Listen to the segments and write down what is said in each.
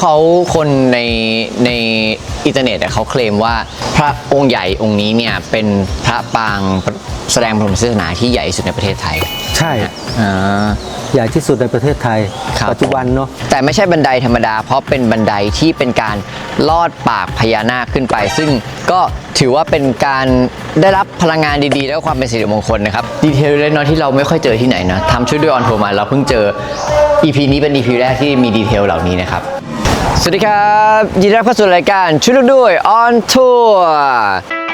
เขาคนในในอินเทอร์เน็ตอะเขาเคลมว่าพระองค์ใหญ่องค์นี้เนี่ยเป็นพระปางแสดงพระพุทธศาสนาที่ใหญ่ที่สุดในประเทศไทย ใช่อ่าใหญ่ที่สุดในประเทศไทยครับปัจจุบันเนาะแต่ไม่ใช่บันไดธรรมดา เพราะเป็นบันไดที่เป็นการลอดปากพญานาคขึ้นไป ซึ่งก็ถือว่าเป็นการได้รับพลังงานดีๆ และความเป็นสิริมงคลนะครับดีเทลเล็กน้อยที่เราไม่ค่อยเจอที่ไหนนะทำช่วยด้วยออนทัวร์มาเราเพิ่งเจอ EP นี้เป็น EP แรกที่มีดีเทลเหล่านี้นะครับ สวัสดีครับ ยินดีต้อนรับเข้าสู่รายการช่วยด้วยออนทัวร์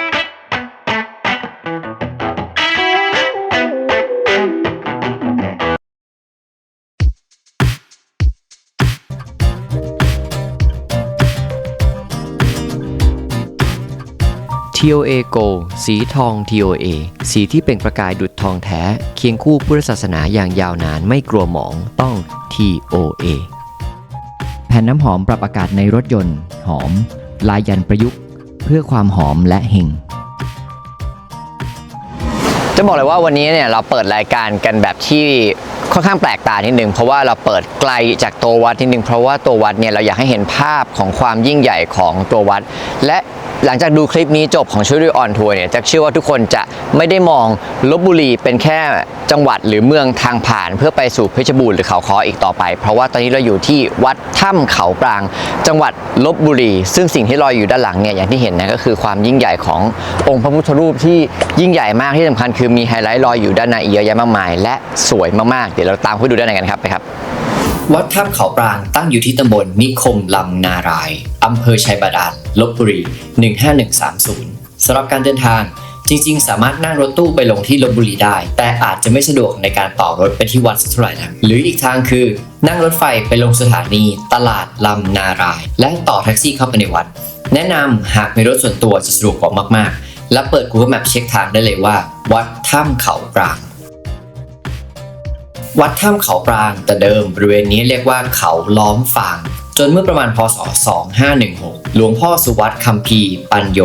TOA Go สีทอง TOA สีที่เป็นประกายดุจทองแท้ เคียงคู่พุทธศาสนาอย่างยาวนานไม่กลัวหมองต้อง TOA ผ่นน้ำหอมปรับอากาศในรถยนต์ หอม ลายยันประยุกต์ เพื่อความหอมและเฮงจะบอกเลยว่าวันนี้เนี่ยเราเปิดรายการกันแบบที่ค่อนข้างแปลกตานิดนึงเพราะว่าเราเปิดไกลจากตัววัดนิดนึงเพราะว่าตัววัดเนี่ยเราอยากให้เห็นภาพของความยิ่งใหญ่ของตัววัด และ หลังจากดูคลิปนี้จบของช่วยด้วยออนทัวร์เนี่ยจะเชื่อว่าทุกคนจะไม่ได้มองลบบุรีเป็นแค่จังหวัดหรือเมืองทางผ่าน เพื่อไปสู่เพชรบูรณ์หรือเขาคออีกต่อไป เพราะว่าตอนนี้เราอยู่ที่วัดถ้ำเขาปราง จังหวัดลบบุรี ซึ่งสิ่งที่ลอยอยู่ด้านหลังเนี่ยอย่างที่เห็นนะก็คือความยิ่งใหญ่ขององค์พระพุทธรูปที่ยิ่งใหญ่มากที่สำคัญคือมีไฮไลท์ลอยอยู่ด้านในอีกเยอะแยะมากมาย และสวยมากๆเดี๋ยวเราตามไปดูด้านในกันครับไปครับ วัดถ้ำเขาปรางตั้งอยู่ที่ตำบลนิคมลำนาราย อำเภอชัยบาดาล ลบบุรี 15130 สำหรับการเดินทางจริงๆ สามารถนั่งรถตู้ไปลงที่ลบบุรีได้ แต่อาจจะไม่สะดวกในการต่อรถไปที่วัดสักเท่าไหร่นะหรืออีกทางคือ นั่งรถไฟไปลงสถานีตลาดลำนาราย และต่อแท็กซี่เข้าไปในวัด แนะนำหากมีรถส่วนตัวจะสะดวกกว่ามากๆ และเปิด Google Map เช็คทางได้เลยว่า วัดถ้ำเขาปราง วัดถ้ำเขาปรางแต่เดิมบริเวณนี้เรียกว่าเขาล้อมฟางจนเมื่อประมาณพศ 2516 หลวงพ่อสุวัตคัมภีปัญโย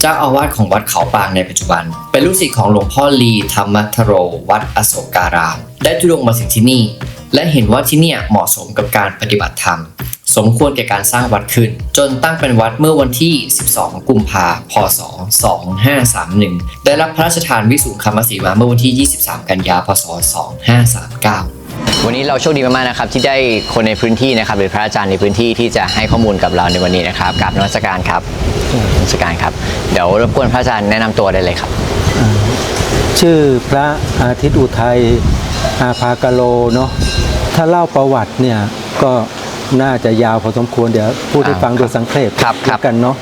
เจ้าอาวาสของวัดเขาปรางในปัจจุบัน เป็นลูกศิษย์ของหลวงพ่อลีธรรมัทโร วัดอโศการาม ได้ทุดงมาถึงที่นี่ และเห็นว่าที่นี่เหมาะสมกับการปฏิบัติธรรม สมควรแก่การสร้างวัดขึ้น จนตั้งเป็นวัดเมื่อวันที่ 12 กุมภาพศ 2531 ได้รับพระราชทานวิสุงคมสีมาเมื่อวันที่ 23 กันยาพศ 2539วันนี้เราโชคดีมากๆนะครับที่ได้คนในพื้นที่นะครับหรือพระอาจารย์ในพื้นที่ที่จะให้ข้อมูลกับเราในวันนี้นะครับกับนวัตการครับนมัสการครับ เดี๋ยวรบกวนพระอาจารย์แนะนำตัวได้เลยครับ ชื่อพระอาทิตย์อุทัยอาภากะโลเนาะถ้าเล่าประวัติเนี่ยก็ น่าจะยาวพอสมควรเดี๋ยวพูดให้อ่าฟังโดยสังเขปครับครับแล้วกันเนาะ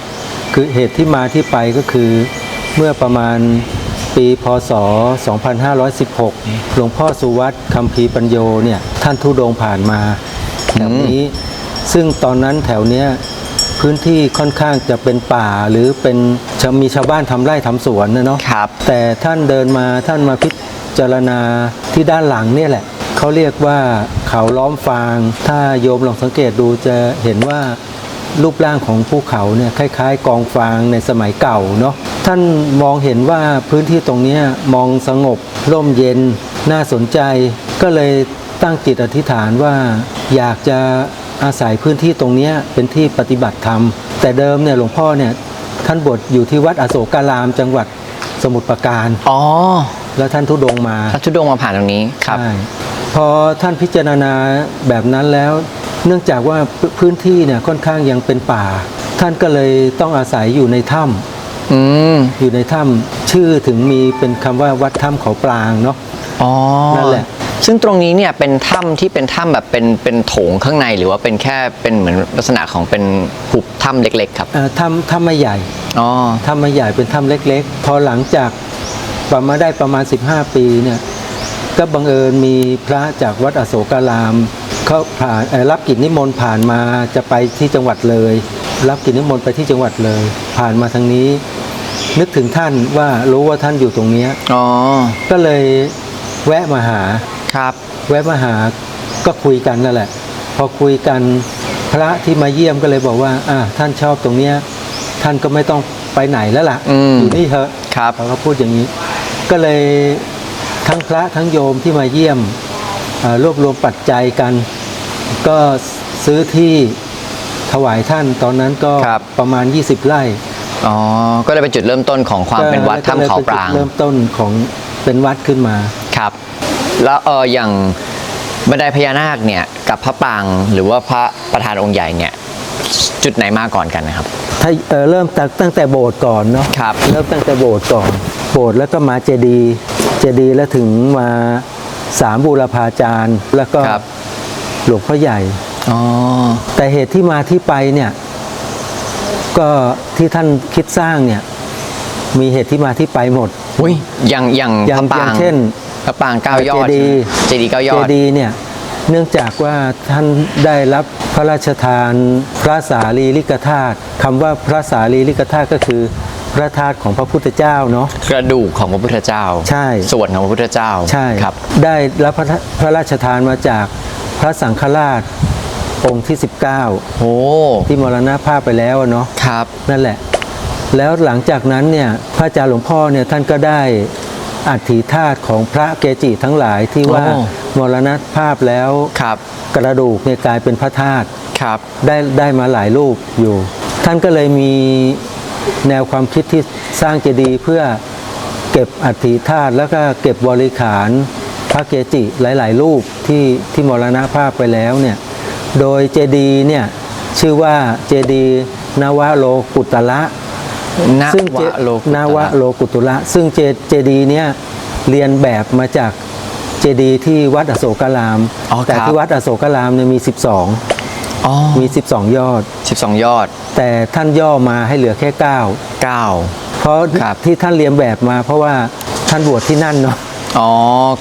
คือเหตุที่มาที่ไปก็คือเมื่อประมาณปีพศ 2516 หลวงพ่อสุวัตคัมภีร์ปัญโยเนี่ยท่านทุดงค์ผ่านมาแถวนี้ ซึ่งตอนนั้นแถวเนี้ยพื้นที่ค่อนข้างจะเป็นป่าหรือเป็นจะมีชาวบ้านทำไร่ทำสวนนะเนาะครับแต่ท่านเดินมาท่านมาพิจารณาที่ด้านหลังเนี่ยแหละ เขาเรียกว่าเขาล้อมฟาง ถ้าโยมลองสังเกตดูจะเห็นว่ารูปร่างของภูเขาเนี่ยคล้าย ๆ กองฟางในสมัยเก่าเนาะท่านมองเห็นว่าพื้นที่ตรงเนี้ยมองสงบ ร่มเย็น น่าสนใจ ก็เลยตั้งจิตอธิษฐานว่าอยากจะอาศัยพื้นที่ตรงเนี้ยเป็นที่ปฏิบัติธรรม แต่เดิมเนี่ยหลวงพ่อเนี่ยท่านบวชอยู่ที่วัดอโศการามจังหวัดสมุทรปราการ อ๋อ แล้วท่านทุดงค์มาพระธุดงค์มาผ่านตรงนี้ครับใช่ พอท่านพิจารณาแบบนั้นแล้ว เนื่องจากว่าพพื้นที่เนี่ยค่อนข้างยังเป็นป่า ท่านก็เลยต้องอาศัยอยู่ในถ้ำอืมอยู่ในถ้ำชื่อถึงมีเป็นคำว่าวัดถ้ำเขาปรางเนาะอ๋อนั่นแหละซึ่งตรงนี้เนี่ยเป็นถ้ำที่เป็นถ้ำแบบเป็นเป็นโถงข้างในหรือว่าเป็นแค่เป็นเหมือนลักษณะของเป็นหุบถ้ำเล็ก ๆ ครับเอ่อถ้ำถ้ำไม่ใหญ่อ๋อถ้ำไม่ใหญ่เป็นถ้ำเล็ก ๆ พอหลังจากประมาณได้ประมาณ 15 ปีเนี่ย ก็บังเอิญมีพระจากวัดอโศการาม เขาผ่านเอ่อรับกิจนิมนต์ผ่านมาจะไปที่จังหวัดเลย รับกิจนิมนต์ไปที่จังหวัดเลย ผ่านมาทางนี้ นึกถึงท่านว่ารู้ว่าท่านอยู่ตรงเนี้ยอ๋อก็เลยแวะมาหาครับ แวะมาหาก็คุยกันนั่นแหละ พอคุยกันพระที่มาเยี่ยมก็เลยบอกว่าอ่าท่านชอบตรงเนี้ยท่านก็ไม่ต้องไปไหนแล้วล่ะอืมอยู่นี่เถอะครับเขาก็พูดอย่างนี้ ก็เลย ทั้งพระทั้งโยมที่มาเยี่ยมอ่ารวบรวมปัจจัยกัน ก็ซื้อที่วายท่านตอนนั้นก็ครับประมาณ 20 ไร่อ๋อก็เลยเป็นจุดเริ่มต้นของความเป็นวัดก็ถ้ำเขาปรางก็ลยเป็นจุดเริ่มต้นของเป็นวัดขึ้นมาครับ แล้วเอออย่างบันไดพญานาคเนี่ยกับพระปรางหรือว่าพระประธานองค์ใหญ่เนี่ยจุดไหนมาก่อนกันนะครับ ถ้าเอ่อเริ่มตั้งตั้งแต่โบสถ์ก่อนเนาะครับเริ่มตั้งแต่โบสถ์ก่อน โบสถ์แล้วก็มาเจดีย์เจ ดีย์แล้วถึงมาสามบูรพาจารย์ แล้วก็ครับ หลวงพ่อใหญ่ อ๋อ แต่เหตุที่มาที่ไปเนี่ย ก็ที่ท่านคิดสร้างเนี่ย มีเหตุที่มาที่ไปหมด อุ้ยอย่างอย่างอย่างพระปรางอย่างเช่นพระปรางเก้ายอดเจดีย์เจดีย์เก้ายอเจดดีย์เนี่ย เนื่องจากว่าท่านได้รับพระราชทานพระสารีริกธาตุคำว่าพระสารีริกธาตุก็คือ พระธาตุของพระพุทธเจ้าเนาะกระดูกของพระพุทธเจ้า ใช่ ส่วนของพระพุทธเจ้าใช่ครับ ได้รับพระพระราชทานมาจากพระสังฆราชองค์ที่ 19โอ้ที่มรณภาพไปแล้วอะเนาะครับ นั่นแหละ แล้วหลังจากนั้นเนี่ยพระอาจารย์หลวงพ่อเนี่ยท่านก็ได้อัฐิธาตุของพระเกจิทั้งหลายที่ว่าโอ้มรณภาพแล้วครับกระดูกเนี่ยกลายเป็นพระธาตุครับ ได้ได้มาหลายรูปอยู่ ท่านก็เลยมี แนวความคิดที่สร้างเจดีย์เพื่อเก็บอัฐิธาตุแล้วก็เก็บบริขารพระเกจิหลาย ๆ รูปที่ที่มรณภาพไปแล้วเนี่ยโดยเจดีย์เนี่ยชื่อว่าเจดีย์นวโลกุตละนซึ่งวเจโลกุตนระวโลกุตุละซึ่งเจเจดีย์เนี่ยเรียนแบบมาจากเจดีย์ที่วัดอโศการามอ๋อแต่ครับที่วัดอโศการามเนี่ยมี 12อ๋อมี 12 ยอดสิบสองยอด แต่ท่านย่อมาให้เหลือแค่9เก้าเพราะครับที่ท่านเรียนแบบมา เพราะว่าท่านบวชที่นั่นเนาะอ๋อ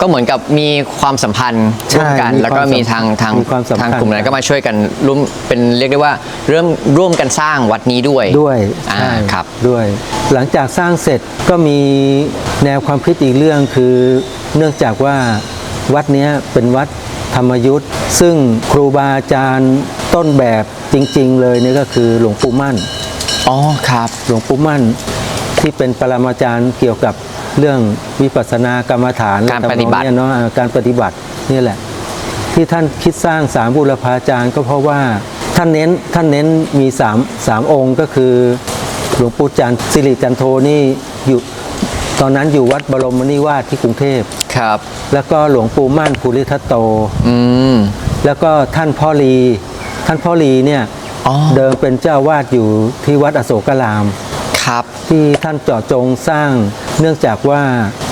ก็เหมือนกับมีความสัมพันธ์ใช่ร่วมกันมีแล้วก็ความมีสัทามงพันธ์ทางมีความสัมพันธ์ทางกลุ่มนั้นก็มาช่วยกันร่วมเป็นเรียกได้ว่าเริ่มร่วมกันสร้างวัดนี้ด้วยด้วยอ่าใช่ครับด้วย หลังจากสร้างเสร็จก็มีแนวความคิดอีกเรื่องคือ เนื่องจากว่าวัดเนี้ยเป็นวัดธรรมยุทธ์ซึ่งครูบาอาจารย์ต้นแบบ จริงๆเลยเนี่ยก็คือหลวงปู่มั่น อ๋อครับ หลวงปู่มั่นที่เป็นปรมาจารย์เกี่ยวกับเรื่องวิปัสสนากรรมฐานการปฏิบัติทำนองเนี้ยเนาะอ่าการปฏิบัตินี่แหละ ที่ท่านคิดสร้างสามบุรพาจารย์ก็เพราะว่าท่านเน้นท่านเน้นมีสามสามองค์ก็คือหลวงปู่จันทร์สิริจันโทนี่อยู่ตอนนั้นอยู่วัดบรมนิวาสที่กรุงเทพครับ แล้วก็หลวงปู่มั่นภูริทัตโต อืม แล้วก็ท่านพ่อลี ท่านพ่อลีเนี่ยอ๋อเดิมเป็นเจ้าวาดอยู่ที่วัดอโศการาม ครับ ที่ท่านเจาะจงสร้าง เนื่องจากว่า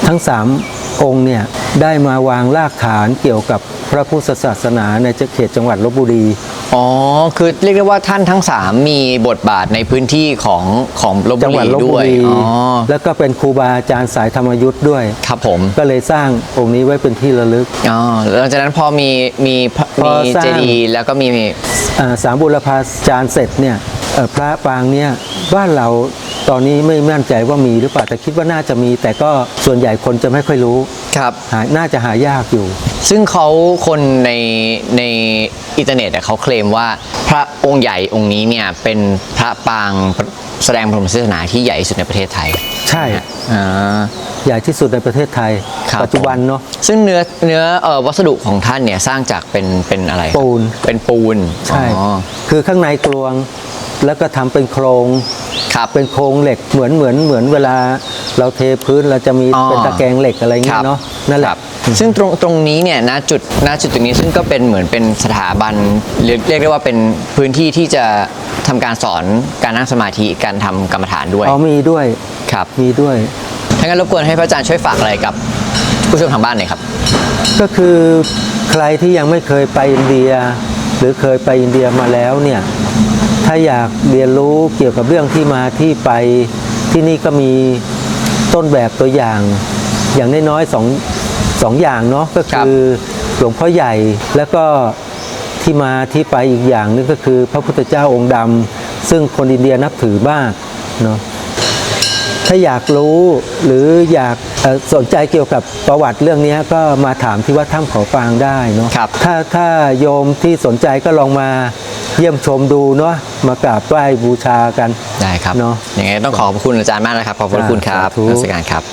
ทั้งสามองค์เนี่ยได้มาวางรากฐานเกี่ยวกับพระพุทธศาสนาในเขตจังหวัดลบบุรี อ๋อ คือเรียกได้ว่าท่านทั้งสามมีบทบาทในพื้นที่ของของลบจับุหวัดรีลบด้บุวยรีอ๋อแล้วก็เป็นครูบาอาจารย์สายธรรมยุทธ์ด้วย ครับผมก็เลยสร้างองค์นี้ไว้เป็นที่ระลึก อ๋อหลังจากนั้นพอมีมีพระพอมีสร้าง เจดีย์แล้วก็มี อ่าสามบุรพาจารย์เสร็จเนี่ยเอ่อพระปางเนี่ยบ้านเราตอนนี้ไม่มั่นใจว่ามีหรือเปล่าแต่คิดว่าน่าจะมี แต่ก็ส่วนใหญ่คนจะไม่ค่อยรู้ครับ หาน่าจะหายากอยู่ ซึ่งเขาคนในในอินเทอร์เน็ตอะเขาเคลมว่าพระองค์ใหญ่องค์นี้เนี่ยเป็นพระปางแสดงพระพุทธศาสนาที่ใหญ่ที่สุดในประเทศไทย ใช่อ่าใหญ่ที่สุดในประเทศไทยครับปัจจุบันเนาะซึ่งเนื้อเนื้อเอ่อวัสดุของท่านเนี่ยสร้างจากเป็นเป็นอะไรครับปูนเป็นปูนใช่อ๋อคือข้างในกลวง แล้วก็ทำเป็นโครงครับเป็นโครงเหล็กเหมือนเหมือนเหมือนเวลาเราเทพื้นเราจะมีอ๋อเป็นตะแกรงเหล็กอะไรคเงี้รัยบเนาะนั่นแหครัละบซึ่งตรงตรงนี้เนี่ยณจุดณจุดตรงนี้ซึ่งก็เป็นเหมือนเป็นสถาบันเรียกเรียกได้ว่าเป็นพื้นที่ที่จะทำการสอนการนั่งสมาธิการทำกรรมฐานด้วยอ๋อมีด้วยครับมีด้วยถ้างั้นรบกวนให้พระอาจารย์ช่วยฝากอะไรกับผู้ชมทางบ้านหน่อยครับ ก็คือใครที่ยังไม่เคยไปอินเดีย หรือเคยไปอินเดียมาแล้วเนี่ย ถ้าอยากเรียนรู้เกี่ยวกับเรื่องที่มาที่ไปที่นี่ก็มีต้นแบบตัวอย่าง อย่างน้อยๆสองสองอย่างเนาะก็ครับคือหลวงพ่อใหญ่แล้วก็ที่มาที่ไปอีกอย่างนึงก็คือพระพุทธเจ้าองค์ดำซึ่งคนอินเดียนับถือมากเนาะถ้าอยากรู้หรืออยากเอ่อสนใจเกี่ยวกับประวัติเรื่องนี้ก็มาถามที่วัดถ้ำเขาปางได้เนาะครับถ้าถ้าโยมที่สนใจก็ลองมา เยี่ยมชมดูเนาะมากราบไหว้บูชากัน ได้ครับเนอะยังไงต้องขอบพระคุณอาจารย์มากนะครับ ขอบพระคุณครับสาธุนักการครับ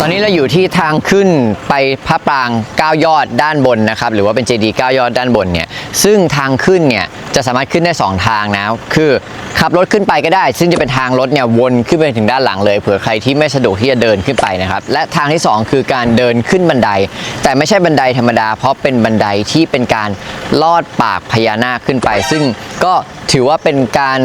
ตอนนี้เราอยู่ที่ทางขึ้นไปพระปราง9ยอดด้านบนนะครับ หรือว่าเป็นเจดีย์9ยอดด้านบนเนี่ย ซึ่งทางขึ้นเนี่ย จะสามารถขึ้นได้ 2 ทางนะ คือขับรถขึ้นไปก็ได้ ซึ่งจะเป็นทางรถเนี่ยวนขึ้นไปถึงด้านหลังเลยเผื่อใครที่ไม่สะดวกที่จะเดินขึ้นไปนะครับ และทางที่ 2 คือการเดินขึ้นบันได แต่ไม่ใช่บันไดธรรมดา เพราะเป็นบันไดที่เป็นการลอดปากพญานาคขึ้นไป ซึ่งก็ถือว่าเป็นการ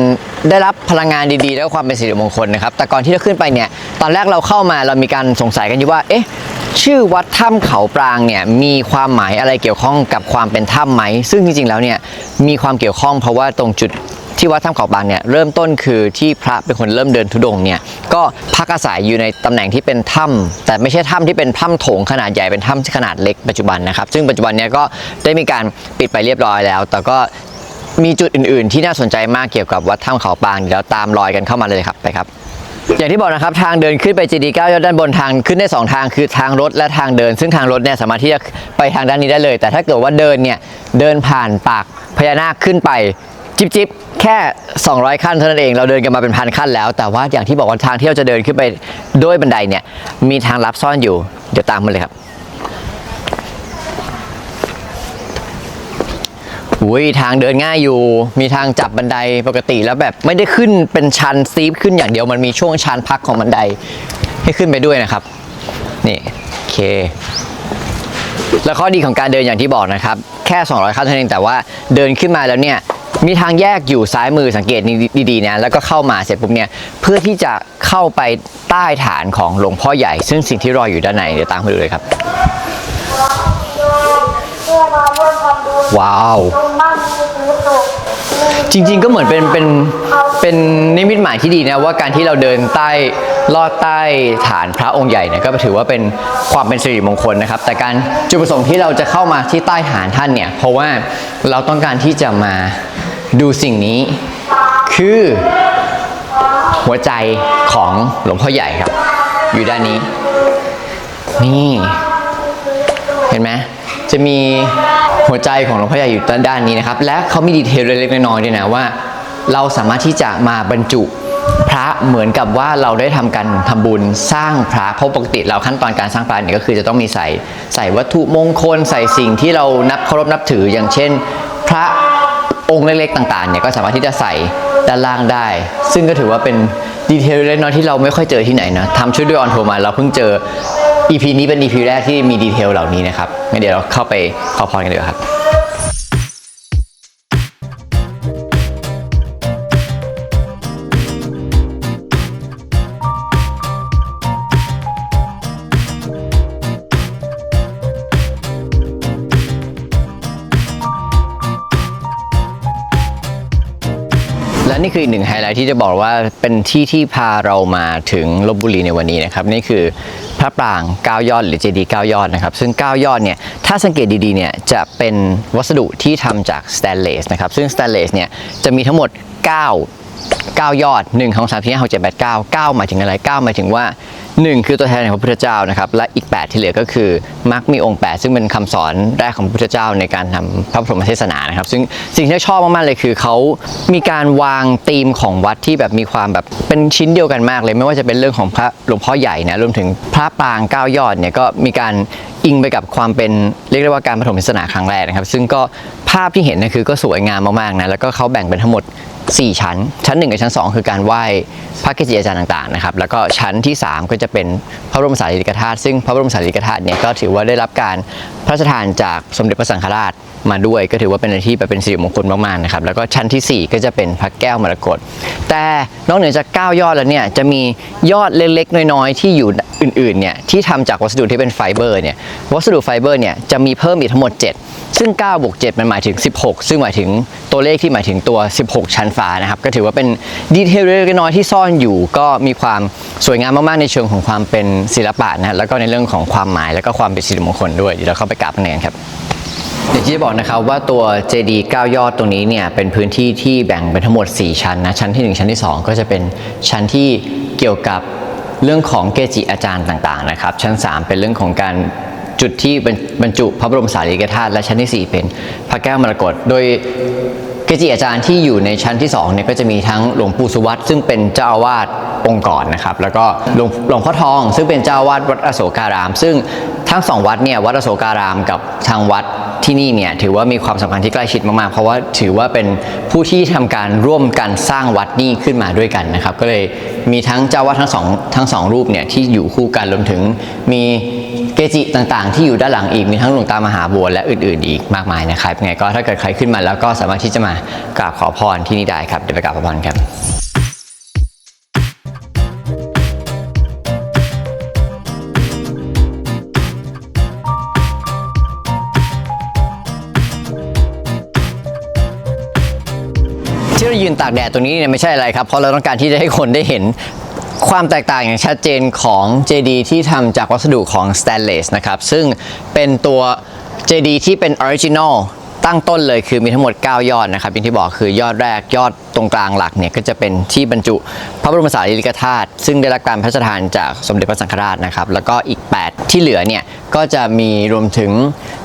ได้รับพลังงานดีๆ และความเป็นสิริมงคลนะครับ แต่ก่อนที่จะขึ้นไปเนี่ย ตอนแรกเราเข้ามาเรามีการสงสัยกันอยู่ว่า เอ๊ะ ชื่อวัดถ้ำเขาปรางเนี่ยมีความหมายอะไรเกี่ยวข้องกับความเป็นถ้ำไหม ซึ่งจริงๆแล้วเนี่ยมีความเกี่ยวข้องเพราะว่าตรงจุดที่วัดถ้ำเขาปรางเนี่ยเริ่มต้นคือที่พระเป็นคนเริ่มเดินทุดงค์เนี่ยก็พักอาศัยอยู่ในตำแหน่งที่เป็นถ้ำแต่ไม่ใช่ถ้ำที่เป็นถ้ำโถงขนาดใหญ่เป็นถ้ำขนาดเล็กปัจจุบันนะครับ ซึ่งปัจจุบันเนี่ยก็ได้มีการปิดไปเรียบร้อยแล้ว แต่ก็มีจุดอื่น ๆ ที่น่าสนใจมากเกี่ยวกับวัดถ้ำเขาปรางเดี๋ยวตามรอยกันเข้ามาเลยครับไปครับ อย่างที่บอกนะครับทางเดินขึ้นไปจีดีเก้ายอดด้านบนทางขึ้นได้ 2 ทางคือทางรถและทางเดิน ซึ่งทางรถเนี่ยสามารถที่จะไปทางด้านนี้ได้เลย แต่ถ้าเกิดว่าเดินเนี่ยเดินผ่านปากพญานาคขึ้นไปจิบจิบแค่ 200 ขั้นเท่านั้นเองเราเดินกันมาเป็นพันขั้นแล้ว แต่ว่าอย่างที่บอกว่าทางที่เราจะเดินขึ้นไปด้วยบันไดเนี่ยมีทางลับซ่อนอยู่เดี๋ยวตามมาเลยครับ อุ้ยทางเดินง่ายอยู่ มีทางจับบันไดปกติแล้วแบบไม่ได้ขึ้นเป็นชันซีฟขึ้นอย่างเดียวมันมีช่วงชันพักของบันไดให้ขึ้นไปด้วยนะครับ นี่โอเค แล้วข้อดีของการเดินอย่างที่บอกนะครับ แค่ 200ขั้นเท่านั้นเองแต่ว่าเดินขึ้นมาแล้วเนี่ยมีทางแยกอยู่ซ้ายมือสังเกตดีๆนะแล้วก็เข้ามาเสร็จปุ๊บเนี่ยเพื่อที่จะเข้าไปใต้ฐานของหลวงพ่อใหญ่ ซึ่งสิ่งที่รออยู่ด้านในเดี๋ยวตามไปดูเลยครับ ว้าวจริง ๆ ก็เหมือนเป็นเป็นเป็นนิมิตหมายที่ดีนะว่าการที่เราเดินใต้ลอดใต้ฐานพระองค์ใหญ่เนี่ยก็ถือว่าเป็นความเป็นสิริมงคลนะครับ แต่การจุดประสงค์ที่เราจะเข้ามาที่ใต้ฐานท่านเนี่ย เพราะว่าเราต้องการที่จะมาดูสิ่งนี้ คือหัวใจของหลวงพ่อใหญ่ครับ อยู่ด้านนี้ นี่ เห็นไหม จะมีหัวใจของหลวงพ่อใหญ่อยู่ด้านด้านนี้นะครับ และเขามีดีเทลเล็กๆน้อยๆด้วยนะว่า เราสามารถที่จะมาบรรจุพระเหมือนกับว่าเราได้ทำการทำบุญสร้างพระเพราะปกติเราขั้นตอนการสร้างพระเนี่ยก็คือจะต้องมีใส่ใส่วัตถุมงคล ใส่สิ่งที่เรานับเคารพนับถืออย่างเช่น พระองค์เล็กๆต่างๆเนี่ยก็สามารถที่จะใส่ด้านล่างได้ ซึ่งก็ถือว่าเป็นดีเทลเล็กน้อยที่เราไม่ค่อยเจอที่ไหนนะทำชุดด้วยออนโทรมาเราเพิ่งเจอ EP นี้เป็น EP แรกที่มีดีเทลเหล่านี้นะครับงั้นเดี๋ยวเราเข้าไปขอพรกันดีกว่าครับและนี่คืออีกหนึ่งไฮไลท์ที่จะบอกว่าเป็นที่ที่พาเรามาถึงลบบุรีในวันนี้นะครับ นี่คือ พระปราง9ยอดหรือเจดีย์9ยอดนะครับ ซึ่ง 9 ยอดเนี่ยถ้าสังเกตดีๆเนี่ยจะเป็นวัสดุที่ทำจากสแตนเลสนะครับซึ่งสแตนเลสเนี่ยจะมีทั้งหมด 9 9 ยอด1 2 3 4 5 6 7 8 9 9หมายถึงอะไร9หมายถึงว่า 1 คือตัวแทนของพระพุทธเจ้านะครับและอีก 8 ที่เหลือก็คือมักมีองค์ 8 ซึ่งเป็นคำสอนแรกของพระพุทธเจ้าในการทำพระบรมเทศนานะครับ ซึ่งสิ่งที่ชอบมากๆเลยคือเขามีการวางธีมของวัดที่แบบมีความแบบเป็นชิ้นเดียวกันมากเลย ไม่ว่าจะเป็นเรื่องของพระหลวงพ่อใหญ่นะรวมถึงพระปางเก้ายอดเนี่ยก็มีการอิงไปกับความเป็นเรียกได้ว่าการปฐมเทศนาครั้งแรกนะครับ ซึ่งก็ภาพที่เห็นนะคือก็สวยงามมากๆนะแล้วก็เขาแบ่งเป็นทั้งหมด 4 ชั้น ชั้น 1 กับชั้น 2 คือการไหว้พระเกจิอาจารย์ต่างๆนะครับแล้วก็ชั้นที่ 3 ก็จะเป็นพระบรมสารีริกธาตุซึ่งพระบรมสารีริกธาตุเนี่ยก็ถือว่าได้รับการพระราชทานจากสมเด็จพระสังฆราชมาด้วย ก็ถือว่าเป็นอะไรที่แบบเป็นสิริมงคลมากๆนะครับแล้วก็ชั้นทีสี่4 ก็จะเป็นพระแก้วมรกตแต่นอกเหนือจาก 9 ยอดแล้วเนี่ยจะมียอดเล็กๆ น้อยๆ ที่อยู่ อื่นๆเนี่ยที่ทำจากวัสดุที่เป็นไฟเบอร์เนี่ยวัสดุไฟเบอร์เนี่ยจะมีเพิ่มอีกทั้งหมด 7 ซึ่ง9บวก7มันหมายถึง 16 ซึ่งหมายถึงตัวเลขที่หมายถึงตัว 16 ชั้นฟ้านะครับก็ถือว่าเป็นดีเทลเล็กน้อยที่ซ่อนอยู่ ก็มีความสวยงามมากๆในเชิงของความเป็นศิลปะนะแล้วก็ในเรื่องของความหมายแล้วก็ความเป็นสิริมงคลด้วยเดี๋ยวเราเข้าไปกราบพระเนรครับอย่างที่จะบอกนะครับว่าตัวเจดีย์9ยอดตรงนี้เนี่ยเป็นพื้นที่ที่แบ่งเป็นทั้งหมด 4 ชั้นนะชั้นที่ 1 ชั้นที่ 2 ก็จะเป็นชั้นที่เกี่ยวกับ เรื่องของเกจิอาจารย์ต่างๆนะครับ ชั้น 3 เป็นเรื่องของการจุดที่บรรจุพระบรมสารีริกธาตุและชั้นทีสี่4 เป็นพระแก้วมรกตโดย เกจิอาจารย์ที่อยู่ในชั้นที่2เนี่ยก็จะมีทั้งหลวงปู่สุวัตซึ่งเป็นเจ้าอาวาสองค์ก่อนนะครับ แล้วก็หลวงหลวงพ่อทอง ซึ่งเป็นเจ้าอาวาสวัดอโศการาม ซึ่งทั้งสองวัดเนี่ยวัดอโศการามกับทางวัดที่นี่เนี่ยถือว่ามีความสำคัญที่ใกล้ชิดมากๆ เพราะว่าถือว่าเป็นผู้ที่ทำการร่วมกันสร้างวัดนี้ขึ้นมาด้วยกันนะครับ ก็เลยมีทั้งเจ้าวัดทั้งสองทั้งสองรูปเนี่ยที่อยู่คู่กันรวมถึงมี เกจิต่างๆ ที่อยู่ด้านหลังอีกมีทั้งหลวงตามหาบัวและอื่นๆ อีกมากมายนะครับไงก็ถ้าเกิดใครขึ้นมาแล้วก็สามารถที่จะมากราบขอพรที่นี่ได้ครับเดี๋ยวไปกราบขอพรครับที่เรายืนตากแดดตรงนี้เนี่ยไม่ใช่อะไรครับ เพราะเราต้องการที่จะให้คนได้เห็น ความแตกต่างอย่างชัดเจนของ JD ที่ทำจากวัสดุของ stainless นะครับ ซึ่งเป็นตัว JD ที่เป็น original ตั้งต้นเลยคือมีทั้งหมด 9 ยอดนะครับอย่างที่บอกคือยอดแรกยอดตรงกลางหลักเนี่ยก็จะเป็นที่บรรจุพระบรมสารีริกธาตุซึ่งได้รับการพระราชทานจากสมเด็จพระสังฆราชนะครับแล้วก็อีก 8 ที่เหลือเนี่ยก็จะมีรวมถึง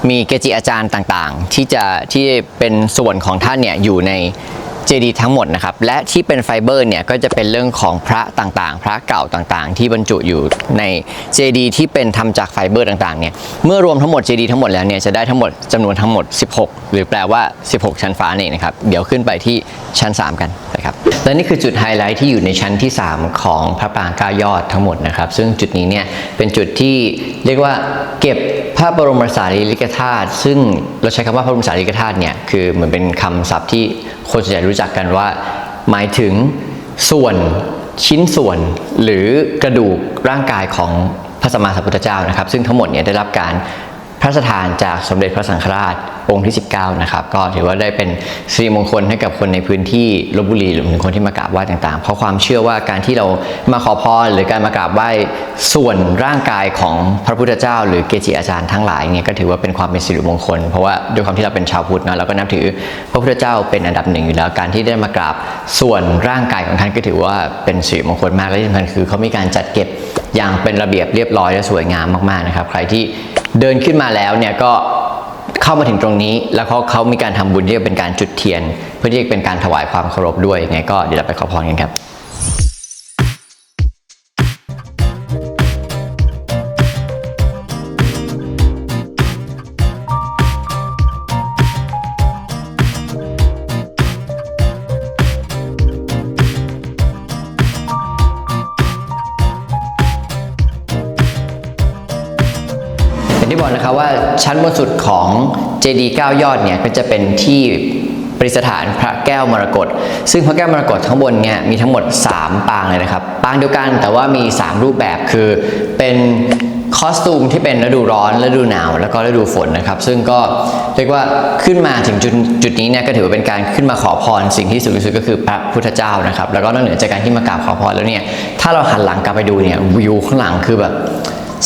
มีเกจิอาจารย์ต่างๆ ที่จะที่เป็นส่วนของท่านเนี่ยอยู่ใน เจดีย์ทั้งหมดนะครับและที่เป็นไฟเบอร์เนี่ยก็จะเป็นเรื่องของพระต่างๆ พระเก่าต่างๆ ที่บรรจุอยู่ในเจดีย์ที่เป็นทำจากไฟเบอร์ต่างๆเนี่ยเมื่อรวมทั้งหมดเจดีย์ทั้งหมดแล้วเนี่ยจะได้ทั้งหมดจำนวนทั้งหมด 16 หรือแปลว่า 16 ชั้นฟ้านี่นะครับเดี๋ยวขึ้นไปที่ชั้น 3 กันนะครับและนี่คือจุดไฮไลท์ที่อยู่ในชั้นที่ 3 ของพระปรางก้ายอดทั้งหมดนะครับซึ่งจุดนี้เนี่ยเป็นจุดที่เรียกว่าเก็บพระบรมสารีริกธาตุซึ่งเราใช้คำว่าพระบรมสารีริกธาตุเนี่ยคือเหมือนเป็นคำศัพท์ที่คนส่วนใหญ่รู้จักกันว่า หมายถึงส่วนชิ้นส่วนหรือกระดูกร่างกายของพระสัมมาสัมพุทธเจ้านะครับ ซึ่งทั้งหมดเนี่ยได้รับการ ระราชทานจากสมเด็จพระสังฆราชองค์ที่ 19 นะครับ ก็ถือว่าได้เป็นสิริมงคลให้กับคนในพื้นที่ลบบุรีหรือคนที่มากราบไหว้ต่างๆ เพราะความเชื่อว่าการที่เรามาขอพรหรือการมากราบไหว้ส่วนร่างกายของพระพุทธเจ้า หรือเกจิอาจารย์ทั้งหลายเนี่ยก็ถือว่าเป็นความเป็นสิริมงคล เพราะว่าด้วยความที่เราเป็นชาวพุทธเนะเราก็นับถือพระพุทธเจ้าเป็นอันดับหนึ่งอยู่แล้วการที่ได้มากราบส่วนร่างกายของท่านก็ถือว่าเป็นสิริมงคลมากและที่สำคัญคือเขามีการจัดเก็บอย่างเป็นระเบียบเรียบร้อยและสวยงามมากๆนะครับ ใครที่ เดินขึ้นมาแล้วเนี่ยก็เข้ามาถึงตรงนี้ แล้วเขาเขามีการทำบุญที่จะเป็นการจุดเทียน เพื่อที่จะเป็นการถวายความเคารพด้วยยังไงก็เดี๋ยวเราไปขอพรกันครับ ชั้นบนสุดของเจดีย์9ยอดเนี่ยก็จะเป็นที่ประดิษฐานพระแก้วมรกตซึ่งพระแก้วมรกตข้างบนเนี่ยมีทั้งหมด 3 ปางเลยนะครับ ปางเดียวกันแต่ว่ามี 3 รูปแบบคือเป็นคอสตูมที่เป็นฤดูร้อนฤดูหนาวแล้วก็ฤดูฝนนะครับ ซึ่งก็เรียกว่าขึ้นมาถึงจุดจุดนี้เนี่ยก็ถือว่าเป็นการขึ้นมาขอพรสิ่งที่สูงที่สุดก็คือพระพุทธเจ้านะครับ แล้วก็นอกเหนือจากการที่มากราบขอพรแล้วเนี่ยถ้าเราหันหลังกลับไปดูเนี่ยวิวข้างหลังคือแบบ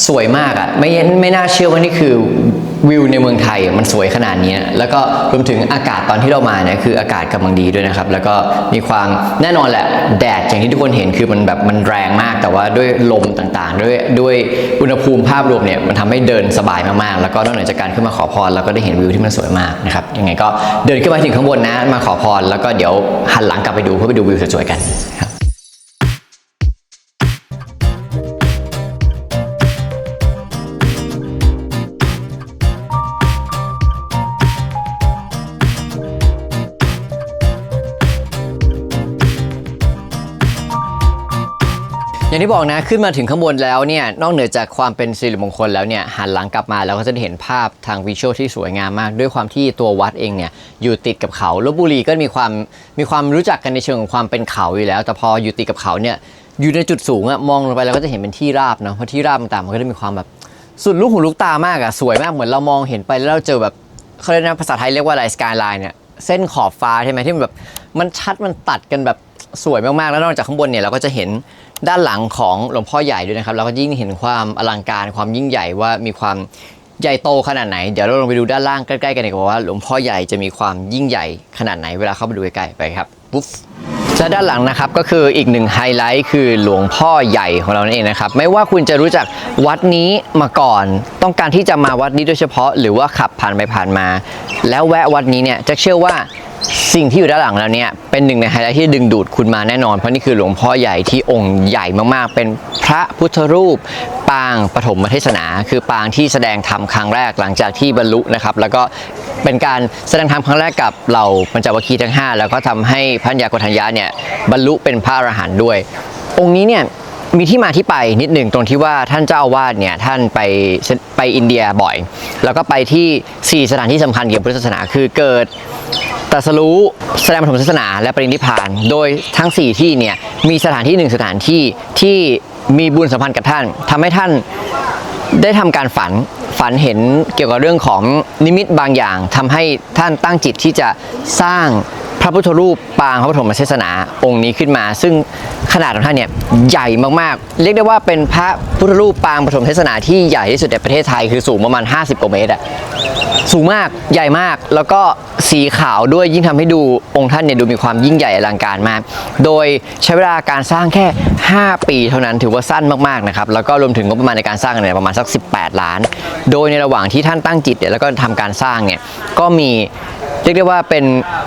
สวยมากอะ่ะไม่ไม่น่าเชื่อว่านี่คือวิวในเมืองไทยมันสวยขนาดนี้ แล้วก็รวมถึงอากาศตอนที่เรามาเนี่ยคืออากาศกำลังดีด้วยนะครับ แล้วก็มีความแน่นอนแหละแดดอย่างที่ทุกคนเห็นคือมันแบบมันแรงมาก แต่ว่าด้วยลมต่างๆ ด้วยด้วยอุณหภูมิภาพรวมเนี่ยมันทำให้เดินสบายมากๆ แล้วก็นอกเหนือจากการขึ้นมาขอพรแล้วก็ได้เห็นวิวที่มันสวยมากนะครับยังไงก็เดินขึ้นมาถึงข้างบนนะมาขอพร แล้วก็เดี๋ยวหันหลังกลับไปดูเพื่อไปดูวิวสวยๆกันครับ อย่างที่บอกนะขึ้นมาถึงข้างบนแล้วเนี่ยนอกเหนือจากความเป็นสิริมงคลแล้วเนี่ยหันหลังกลับมาแล้วก็จะได้เห็นภาพทางวิชวลที่สวยงามมาก ด้วยความที่ตัววัดเองเนี่ยอยู่ติดกับเขาลบบุรีก็มีความมีความรู้จักกันในเชิงของความเป็นเขาอยู่แล้ว แต่พออยู่ติดกับเขาเนี่ยอยู่ในจุดสูงอะมองลงไปแล้วก็จะเห็นเป็นที่ราบเนาะเพราะที่ราบต่างๆมันก็จะมีความแบบสุดลูกหูลูกตามากอะสวยมากเหมือนเรามองเห็นไปแล้วเราเจอแบบเขาเรียกนะภาษาไทยเรียกว่าอะไรสกายไลน์เนี่ยเส้นขอบฟ้าใช่ไหมที่มันแบบมันชัดมันตัดกันแบบสวยมากๆแล้วนอกจากข้างบนเนี่ยเราก็จะเห็น ด้านหลังของหลวงพ่อใหญ่ด้วยนะครับเราก็ยิ่งเห็นความอลังการความยิ่งใหญ่ว่ามีความใหญ่โตขนาดไหน เดี๋ยวเราลงไปดูด้านล่างใกล้ๆกันดีกว่าว่าหลวงพ่อใหญ่จะมีความยิ่งใหญ่ขนาดไหนเวลาเข้าไปดูใกล้ๆไปครับปุ๊บและด้านหลังนะครับก็คืออีกหนึ่งไฮไลท์คือหลวงพ่อใหญ่ของเรานั่นเองนะครับไม่ว่าคุณจะรู้จักวัดนี้มาก่อน ต้องการที่จะมาวัดนี้โดยเฉพาะ หรือว่าขับผ่านไปผ่านมา แล้วแวะวัดนี้เนี่ยจะเชื่อว่า สิ่งที่อยู่ด้านหลังแล้วเนี่ยเป็นหนึ่งในไฮไลท์ที่ดึงดูดคุณมาแน่นอน เพราะนี่คือหลวงพ่อใหญ่ที่องค์ใหญ่มากๆ เป็นพระพุทธรูป ปางปฐมเทศนา คือปางที่แสดงธรรมครั้งแรกหลังจากที่บรรลุนะครับแล้วก็เป็นการแสดงธรรมครั้งแรกกับเหล่าปัญจวัคคีย์ทั้ง 5 แล้วก็ทำให้พัญญาโกฏัญญาเนี่ยบรรลุเป็นพระอรหันต์ด้วย องค์นี้เนี่ย มีที่มาที่ไปนิดหนึ่งตรงที่ว่าท่านเจ้าอาวาสเนี่ยท่านไปไปอินเดียบ่อย แล้วก็ไปที่ 4 สถานที่สำคัญเกี่ยวกับพุทธศาสนา คือเกิดตรัสรู้แสดงปฐมเทศนา และปรินิพาน โดยทั้ง 4 ที่เนี่ยมีสถานที่หนึ่งสถานที่ที่มีบุญสัมพันธ์กับท่านทำให้ท่านได้ทำการฝันฝันเห็นเกี่ยวกับเรื่องของนิมิตบางอย่างทำให้ท่านตั้งจิตที่จะสร้าง ระพุทธรูปปางพระปฐมเทศนาองค์นี้ขึ้นมา ซึ่งขนาดของท่านเนี่ยใหญ่มากๆ เรียกได้ว่าเป็นพระพุทธรูปปางปฐมเทศนาที่ใหญ่ที่สุดในประเทศไทยคือสูงประมาณ 50กว่าเมตรอะสูงมากใหญ่มากแล้วก็สีขาวด้วยยิ่งทำให้ดูองค์ท่านเนี่ยดูมีความยิ่งใหญ่อลังการมาก โดยใช้เวลาการสร้างแค่ 5 ปีเท่านั้นถือว่าสั้นมากๆนะครับแล้วก็รวมถึงงบประมาณในการสร้างเนี่ยประมาณสัก 18 ล้าน โดยในระหว่างที่ท่านตั้งจิตเนี่ยแล้วก็ทำการสร้างเนี่ยก็มี เรียกได้ว่าเป็น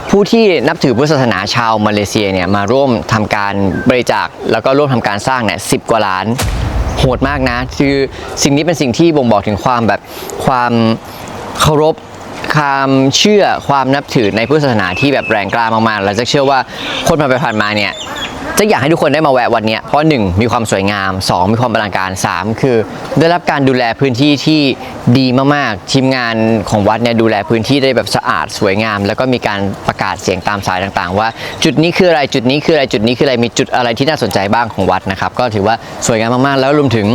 ผู้ที่นับถือพุทธศาสนาชาวมาเลเซียเนี่ยมาร่วมทำการบริจาคแล้วก็ร่วมทำการสร้างเนี่ยสิกว่าล้านโหดมากนะ คือสิ่งนี้เป็นสิ่งที่บ่งบอกถึงความแบบความเคารพความเชื่อความนับถือในพุทธศาสนาที่แบบแรงกล้ามากๆ แล้วจะเชื่อว่าคนผ่านไปผ่านมาเนี่ย จะอยากให้ทุกคนได้มาแวะวันเนี้ยเพราะหนึ่งมีความสวยงาม 2 มีความอลังการ 3 คือ ได้รับการดูแลพื้นที่ที่ดีมากๆ ทีมงานของวัดเนี่ยดูแลพื้นที่ได้แบบสะอาดสวยงาม แล้วก็มีการประกาศเสียงตามสายต่างๆ ว่า จุดนี้คืออะไรจุดนี้คืออะไรจุดนี้คืออะไรมีจุดอะไรที่น่าสนใจบ้างของวัดนะครับก็ถือว่าสวยงามมากๆ แล้วรวมถึง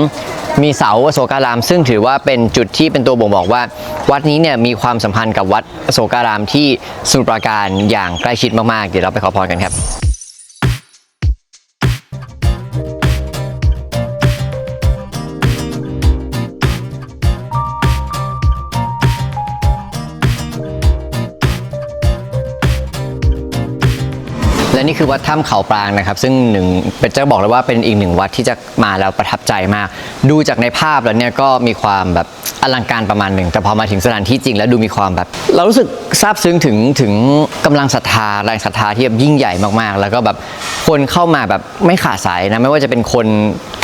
มีเสาอโศการาม ซึ่งถือว่าเป็นจุดที่เป็นตัวบ่งบอกว่า วัดนี้เนี่ยมีความสัมพันธ์กับวัดอโศการามที่สมุทรปราการอย่างใกล้ชิดมากๆเดี๋ยวเราไปขอพรกันครับ และนี่คือวัดถ้ำเขาปรางนะครับ ซึ่งหนึ่งเป็นจะบอกเลยว่าเป็นอีกหนึ่งวัดที่จะมาแล้วประทับใจมาก ดูจากในภาพแล้วเนี่ยก็มีความแบบอลังการประมาณหนึ่ง แต่พอมาถึงสถานที่จริงแล้วดูมีความแบบ เรารู้สึกซาบซึ้งถึงถึงกำลังศรัทธาแรงศรัทธาที่แบบยิ่งใหญ่มากๆ แล้วก็แบบคนเข้ามาแบบไม่ขาดสายนะไม่ว่าจะเป็นคน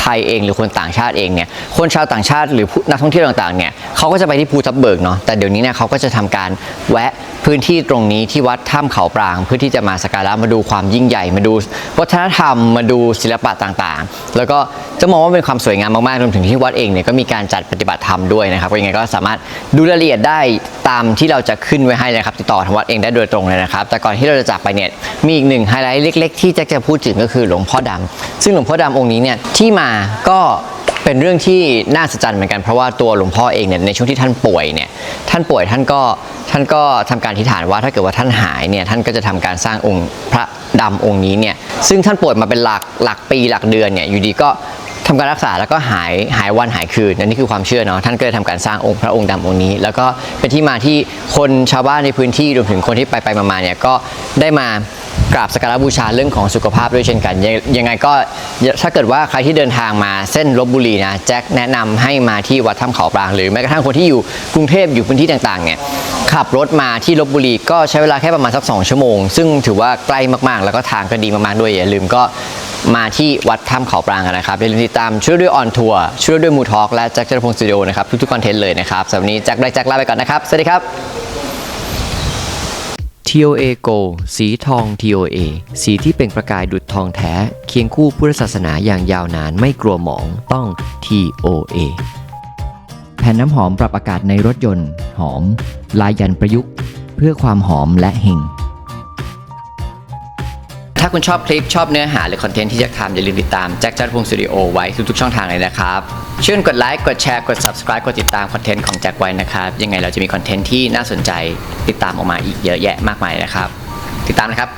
ไทยเองหรือคนต่างชาติเองเนี่ยคนชาวต่างชาติหรือผู้นักท่องเที่ยวต่างๆเนี่ยเขาก็จะไปที่ภูทับเบิกเนาะแต่เดี๋ยวนี้เนี่ยเขาก็จะทำการแวะพื้นที่ตรงนี้ที่วัดถ้ำเขาปราง เพื่อที่จะมาสักการะมาดูความยิ่งใหญ่ มาดูวัฒนธรรมมาดูศิลปะต่างๆ แล้วก็จะมองว่าเป็นความสวยงามมากๆรวมถึงที่วัดเองเนี่ยก็มีการจัดปฏิบัติธรรมด้วยนะครับก็ยังไงก็สามารถดูรายละเอียดได้ตามที่เราจะขึ้นไว้ให้นะครับ ติดต่อทางวัดเองได้โดยตรงเลยนะครับแต่ก่อนที่เราจะจากไปเนี่ยมีอีกหนึ่งไฮไลท์เล็ก ๆ ที่แจ็คจะพูดถึงก็คือหลวงพ่อดำซึ่งหลวงพ่อดำองค์นี้เนี่ยที่มาก็ เป็นเรื่องที่น่าสะใจเหมือนกันเพราะว่าตัวหลวงพ่อเองเนี่ยในช่วงที่ท่านป่วยเนี่ยท่านป่วยท่านก็ท่านก็ทำการอธิษฐานว่าถ้าเกิดว่าท่านหายเนี่ยท่านก็จะทำการสร้างองค์พระดำองค์นี้เนี่ยซึ่งท่านป่วยมาเป็นหลักหลักปีหลักเดือนเนี่ยอยู่ดีก็ทำการรักษาแล้วก็หายหายวันหายคืนอันนี้คือความเชื่อเนาะท่านก็เลยทำการสร้างองค์พระองค์ดำองค์นี้ แล้วก็เป็นที่มาที่คนชาวบ้านในพื้นที่รวมถึงคนที่ไปไปมาๆเนี่ยก็ได้มา กราบสักการะบูชาเรื่องของสุขภาพด้วยเช่นกันยังยังไงก็ถ้าเกิดว่าใครที่เดินทางมาเส้นลบบุรีนะแจ็คแนะนำให้มาที่วัดถ้ำเขาปรางหรือแม้กระทั่งคนที่อยู่กรุงเทพอยู่พื้นที่ต่างๆเนี่ยขับรถมาที่ลบบุรีก็ใช้เวลาแค่ประมาณสัก2ชั่วโมง ซึ่งถือว่าใกล้มากๆ แล้วก็ทางก็ดีมากๆด้วยอย่าลืมก็มาที่วัดถ้ำเขาปรางกันนะครับอย่าลืมติดตามช่วยด้วยออนทัวร์ช่วยด้วยมูทอกและแจ็คเจรพงศ์สตูดิโอนะครับทุกๆคอนเทนต์เลยนะครับสำหรับวันนี้แจ็คได้แจ็คลาไปก่อนนะครับ สวัสดีครับ TOA Go สีทอง TOA สีที่เป็นประกายดุจทองแท้ เคียงคู่พุทธศาสนาอย่างยาวนานไม่กลัวหมองต้อง TOA แผ่นน้ำหอมปรับอากาศในรถยนต์ หอม ลายยันประยุกต์ เพื่อความหอมและเฮง ถ้าคุณชอบคลิปชอบเนื้อหาหรือคอนเทนต์ที่แจ็คทำอย่าลืมติดตามแจ็คจัดพงศ์สตูดิโอไว้ทุกๆช่องทางเลยนะครับช่วยกดไลค์กดแชร์กด subscribe กดติดตามคอนเทนต์ของแจ็คไว้นะครับยังไงเราจะมีคอนเทนต์ที่น่าสนใจติดตามออกมาอีกเยอะแยะมากมายนะครับ ติดตามนะครับ